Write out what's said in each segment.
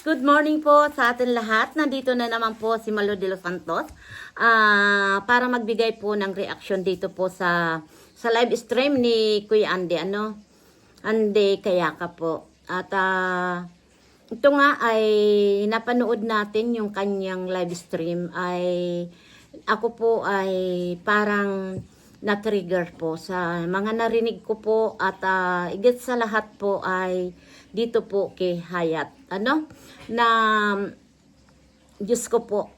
Good morning po sa atin lahat. Nandito na naman po si Malo de los Santos ah, para magbigay po ng reaction dito po sa sa live stream ni Kuya Andy. Ano? Andy Kayaka po. At ah, ito nga ay napanood natin yung kanyang live stream ay ako po ay parang na-trigger po sa mga narinig ko po at uh, igit sa lahat po ay dito po kay Hayat. Ano? Na Diyos ko po,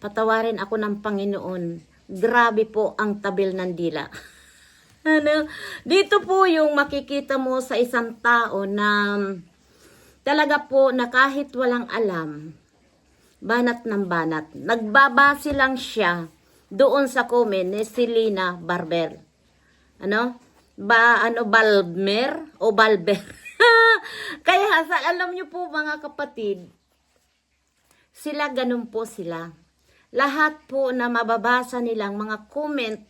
patawarin ako ng Panginoon. Grabe po ang tabil ng dila. ano? Dito po yung makikita mo sa isang tao na talaga po na kahit walang alam, banat ng banat. Nagbabase lang siya doon sa comment ni Selena Barber. Ano? Ba, ano, Balmer o Balber? Kaya, sa, alam niyo po mga kapatid, sila ganun po sila. Lahat po na mababasa nilang mga comment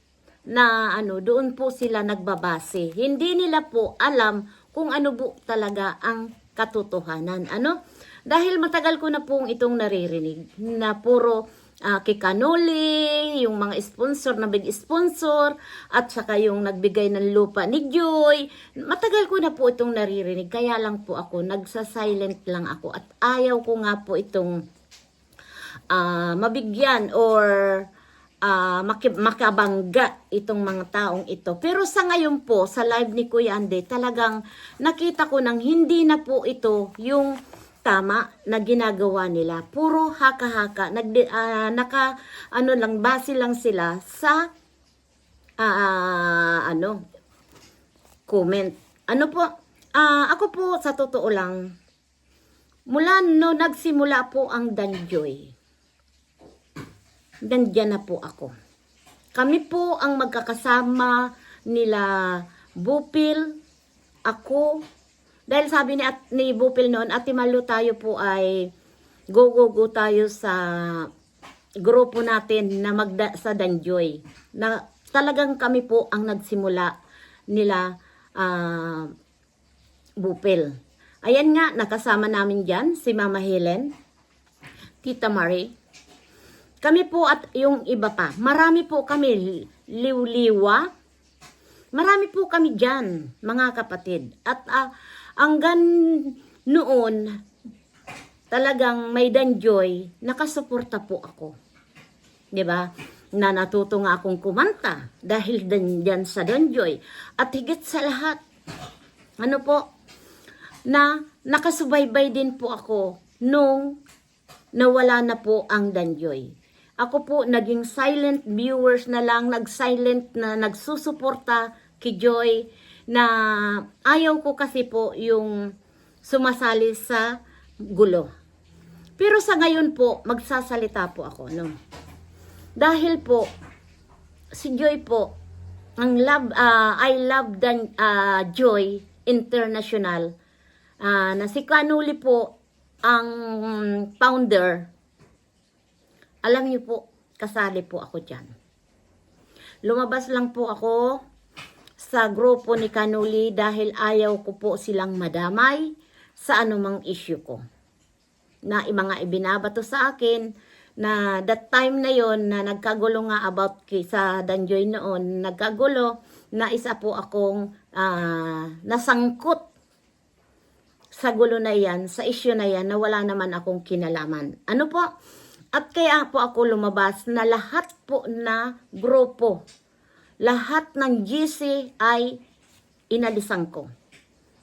na ano, doon po sila nagbabase. Hindi nila po alam kung ano po talaga ang katotohanan. Ano? Dahil matagal ko na pong itong naririnig na puro uh, kikanuli, yung mga sponsor na big sponsor, at saka yung nagbigay ng lupa ni Joy. Matagal ko na po itong naririnig, kaya lang po ako, nagsa-silent lang ako at ayaw ko nga po itong uh, mabigyan or uh, maki- makabangga itong mga taong ito. Pero sa ngayon po, sa live ni Kuya Ande, talagang nakita ko nang hindi na po ito yung tama na ginagawa nila. Puro haka-haka. Nag, uh, naka, ano lang, base lang sila sa, uh, ano, comment. Ano po, uh, ako po, sa totoo lang, mula no nagsimula po ang Danjoy, nandyan na po ako. Kami po ang magkakasama nila Bupil, ako, dahil sabi ni, at, ni Bupil noon, Ate Malu tayo po ay go go go tayo sa grupo natin na magda sa Danjoy. Na talagang kami po ang nagsimula nila uh, Bupil. Ayan nga, nakasama namin dyan si Mama Helen, Tita Marie. Kami po at yung iba pa. Marami po kami liw-liwa. Marami po kami dyan, mga kapatid. At uh, hanggang noon, talagang may danjoy, nakasuporta po ako. ba? Na natuto nga akong kumanta dahil dyan sa danjoy. At higit sa lahat, ano po, na nakasubaybay din po ako nung nawala na po ang danjoy. Ako po naging silent viewers na lang, nag-silent na nagsusuporta kay Joy na ayaw ko kasi po yung sumasali sa gulo. Pero sa ngayon po, magsasalita po ako, no? Dahil po, si Joy po, ang love, uh, I love dan, uh, Joy International, uh, na si Kanuli po, ang founder, alam niyo po, kasali po ako dyan. Lumabas lang po ako sa grupo ni Kanuli dahil ayaw ko po silang madamay sa anumang issue ko. Na mga ibinabato sa akin na that time na yon na nagkagulo nga about kay sa Danjoy noon, nagkagulo na isa po akong uh, nasangkot sa gulo na yan, sa issue na yan na wala naman akong kinalaman. Ano po? At kaya po ako lumabas na lahat po na grupo lahat ng GC ay inalisan ko.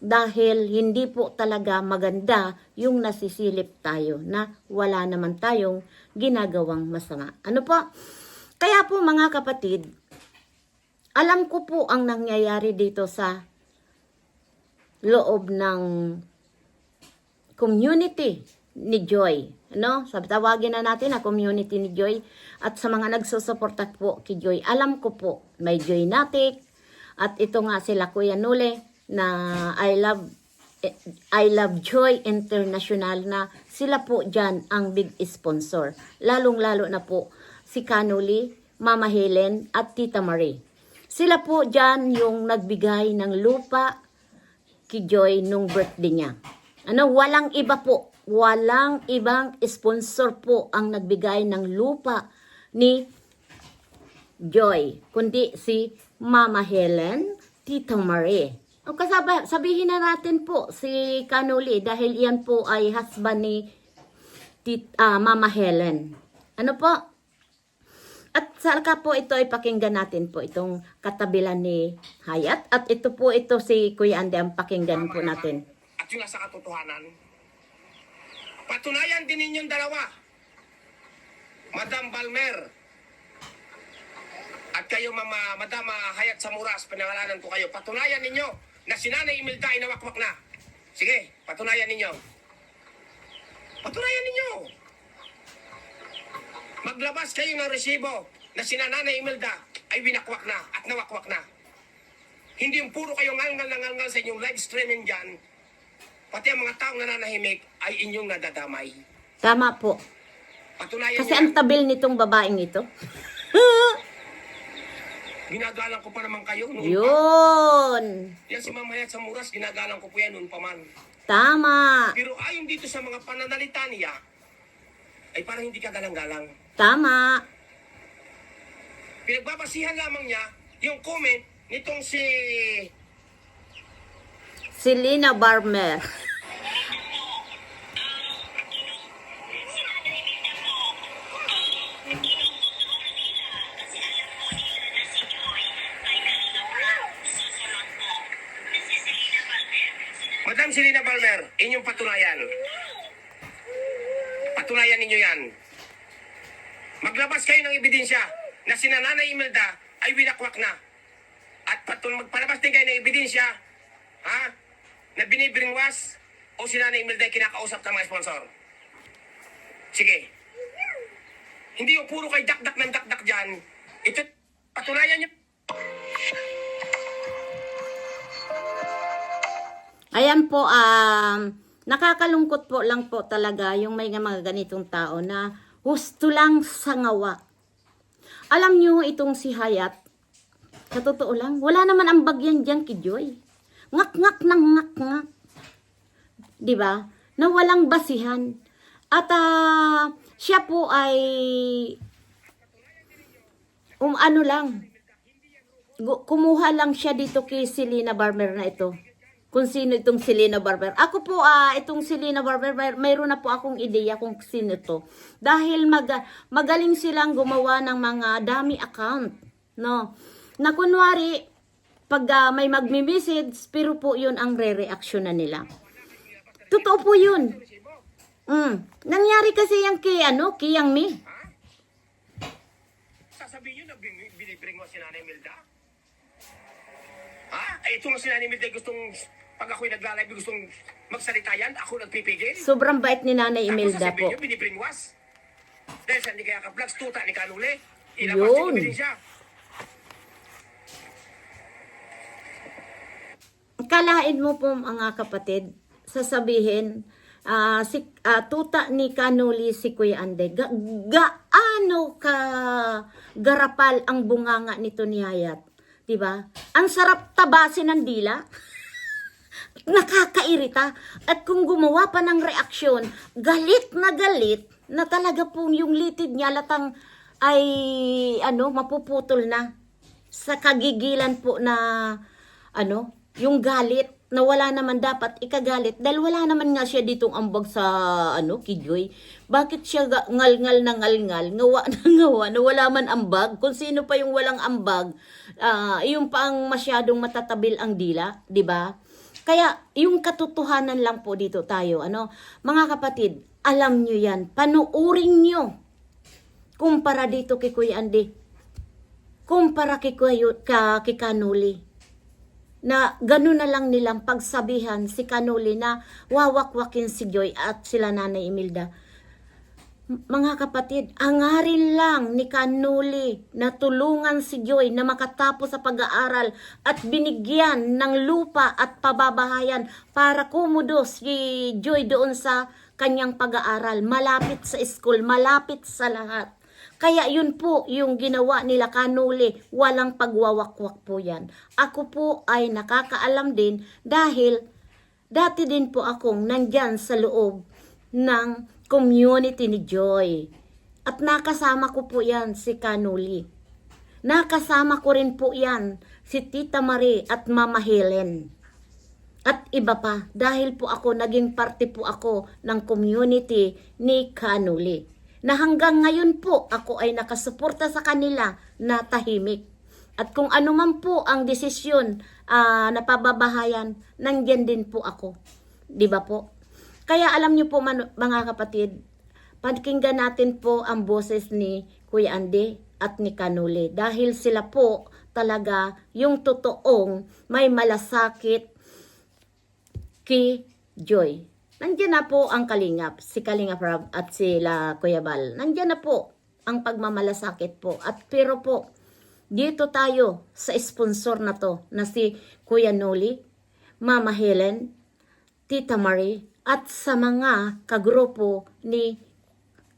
Dahil hindi po talaga maganda yung nasisilip tayo na wala naman tayong ginagawang masama. Ano po? Kaya po mga kapatid, alam ko po ang nangyayari dito sa loob ng community ni Joy. No? Sabi, tawagin na natin na community ni Joy. At sa mga nagsusuporta po kay Joy, alam ko po, may Joy Natik. At ito nga sila Kuya Nule na I love I love Joy International na sila po dyan ang big sponsor. Lalong-lalo na po si Kanuli, Mama Helen at Tita Marie. Sila po dyan yung nagbigay ng lupa kay Joy nung birthday niya. Ano, walang iba po walang ibang sponsor po ang nagbigay ng lupa ni Joy, kundi si Mama Helen, Tita Marie. O kasaba, sabihin na natin po si Kanuli dahil yan po ay husband ni tit, ah, Mama Helen. Ano po? At saka po ito ay pakinggan natin po itong katabilan ni Hayat. At ito po ito si Kuya Ande ang pakinggan po natin. At yung nasa katotohanan, patunayan din ninyong dalawa, Madam Balmer, at kayo Mama, Madam ah, Hayat Samuras, pinangalanan ko kayo, patunayan ninyo na si Nanay Imelda ay nawakwak na. Sige, patunayan ninyo. Patunayan ninyo. Maglabas kayo ng resibo na si Nanay Imelda ay winakwak na at nawakwak na. Hindi yung puro kayong ngalngal na ngalngal sa inyong live streaming dyan, pati ang mga taong nananahimik ay inyong nadadamay. Tama po. Patunayan Kasi ang tabil nitong babaeng ito. Ginagalang ko pa naman kayo noon pa. Yun. Yan si Mamayat sa Muras, ginagalang ko po yan noon pa man. Tama. Pero ayon dito sa mga pananalita niya, ay parang hindi ka galang-galang. Tama. Pinagbabasihan lamang niya yung comment nitong si... Si Lina Barmer. Madam Selena Balmer, inyong patunayan. Patunayan ninyo yan. Maglabas kayo ng ebidensya na si Nanay Imelda ay winakwak na. At patul magpalabas din kayo ng ebidensya, ha? Na binibringwas o si Nanay Imelda kinakausap ng mga sponsor. Sige. Hindi yung puro kay dakdak ng dakdak dyan. Ito, patunayan nyo. Ayan po, um, nakakalungkot po lang po talaga yung may mga ganitong tao na husto lang sa ngawa. Alam nyo itong si Hayat, sa totoo lang, wala naman ang bagyan dyan kay Joy. Ngak-ngak ng ngak-ngak. Di ba? Na walang basihan. At ah, siya po ay um, ano lang, kumuha lang siya dito kay Selena Barber na ito. Kung sino itong Selena Barber. Ako po, ah, itong Selena Barber, may, mayroon na po akong ideya kung sino to. Dahil mag, magaling silang gumawa ng mga dami account. No? Na kunwari, pag ah, may magmi-message, pero po yun ang re-reaction na nila. Totoo po yun. Mm. Nangyari kasi yung kay, ano, kay Yang Mi. Sasabihin nyo na bin- binibring mo si Nanay Milda? Ha? Ay, ito nga si Nanay Milda gustong, pag ako'y naglalay, gustong magsalita yan, ako nagpipigil? Sobrang bait ni Nanay Imelda Tapos sasabihin po. nyo, binibringwas? Dahil sa hindi kaya ka-vlogs, tuta ni Kanule. Yun. Ilabas yung ebidensya. Kalain mo po mga kapatid, sasabihin, ah, si ah, tuta ni Kanuli si Kuya Ande, ga, gaano ka garapal ang bunganga nito ni Hayat. 'Di ba? Ang sarap tabasin ng dila. Nakakairita. At kung gumawa pa ng reaksyon, galit na galit, na talaga pong yung litid niya latang ay ano, mapuputol na sa kagigilan po na ano, yung galit na wala naman dapat ikagalit dahil wala naman nga siya ditong ambag sa ano, Kijoy. Bakit siya ga- ngal-ngal na ngal-ngal, ngawa na ngawa na wala man ambag? Kung sino pa yung walang ambag, ah yung pa ang masyadong matatabil ang dila, 'di ba? Kaya yung katotohanan lang po dito tayo, ano, mga kapatid, alam nyo yan, panuurin nyo kumpara dito kay Kuya Andy. Kumpara kay Kuya ka, kay. Na gano'n na lang nilang pagsabihan si Kanuli na wawakwakin si Joy at sila Nanay Imelda. Mga kapatid, angarin lang ni Kanuli na tulungan si Joy na makatapos sa pag-aaral at binigyan ng lupa at pababahayan para kumudo si Joy doon sa kanyang pag-aaral. Malapit sa school, malapit sa lahat. Kaya yun po yung ginawa nila kanuli, walang pagwawakwak po yan. Ako po ay nakakaalam din dahil dati din po akong nandyan sa loob ng community ni Joy. At nakasama ko po yan si Kanuli. Nakasama ko rin po yan si Tita Marie at Mama Helen. At iba pa, dahil po ako, naging parte po ako ng community ni Kanuli. Na hanggang ngayon po, ako ay nakasuporta sa kanila na tahimik. At kung ano man po ang desisyon ah, na pababahayan, nandyan din po ako. Di ba po? Kaya alam niyo po man- mga kapatid, pakinggan natin po ang boses ni Kuya Ande at ni Kanuli. Dahil sila po talaga yung totoong may malasakit kay Joy. Nandiyan na po ang Kalingap, si Kalingap Rab at sila Kuya Bal. Nandiyan na po ang pagmamalasakit po. At pero po, dito tayo sa sponsor na to na si Kuya Noli, Mama Helen, Tita Marie, at sa mga kagrupo ni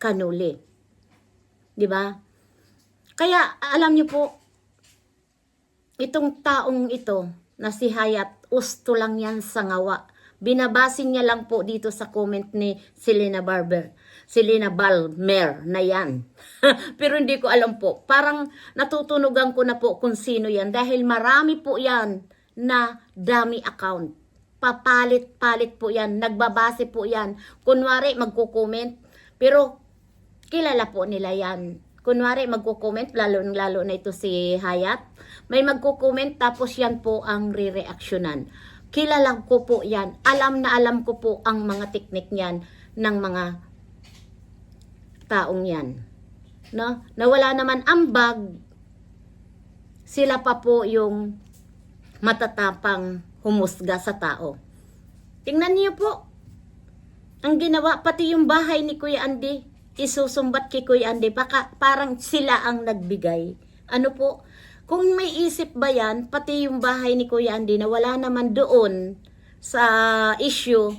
Kanuli. Di ba? Kaya alam niyo po, itong taong ito na si Hayat, usto lang yan sa ngawa. Binabasin niya lang po dito sa comment ni Selena Barber. Selena Balmer na yan. Pero hindi ko alam po. Parang natutunugan ko na po kung sino yan. Dahil marami po yan na dummy account. Papalit-palit po yan. Nagbabase po yan. Kunwari, magko-comment. Pero kilala po nila yan. Kunwari, magko-comment, lalo-lalo na ito si Hayat. May magko-comment, tapos yan po ang re-reactionan. Kilala ko po yan. Alam na alam ko po ang mga teknik niyan ng mga taong yan. No? Nawala naman ambag, sila pa po yung matatapang humusga sa tao. Tingnan niyo po, ang ginawa, pati yung bahay ni Kuya Andy, isusumbat kay Kuya Andy, baka parang sila ang nagbigay. Ano po, kung may isip ba yan, pati yung bahay ni Kuya Andy na wala naman doon sa issue,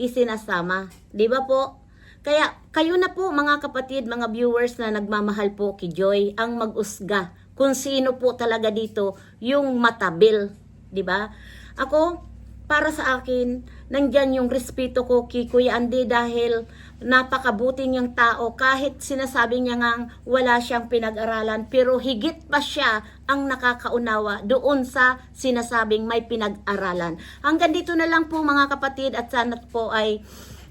isinasama. Di ba po? Kaya kayo na po mga kapatid, mga viewers na nagmamahal po kay Joy, ang mag-usga kung sino po talaga dito yung matabil. Di ba? Ako, para sa akin, nandyan yung respeto ko kay Kuya Andy dahil napakabuti niyang tao kahit sinasabi niya ngang wala siyang pinag-aralan pero higit pa siya ang nakakaunawa doon sa sinasabing may pinag-aralan. Hanggang dito na lang po mga kapatid at sana po ay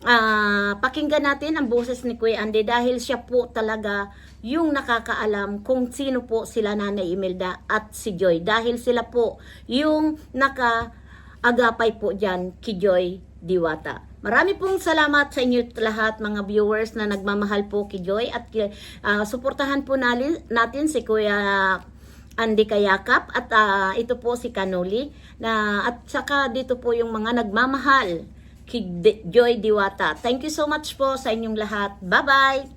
ah, pakinggan natin ang boses ni Kuya Andy dahil siya po talaga yung nakakaalam kung sino po sila Nanay Imelda at si Joy dahil sila po yung naka-agapay po dyan kay Joy Diwata. Marami pong salamat sa inyo lahat mga viewers na nagmamahal po kay Joy at ah, suportahan po natin, natin si Kuya Andy Kayakap at ah, ito po si Kanuli na at saka dito po yung mga nagmamahal kay Joy Diwata. Thank you so much po sa inyong lahat. Bye-bye!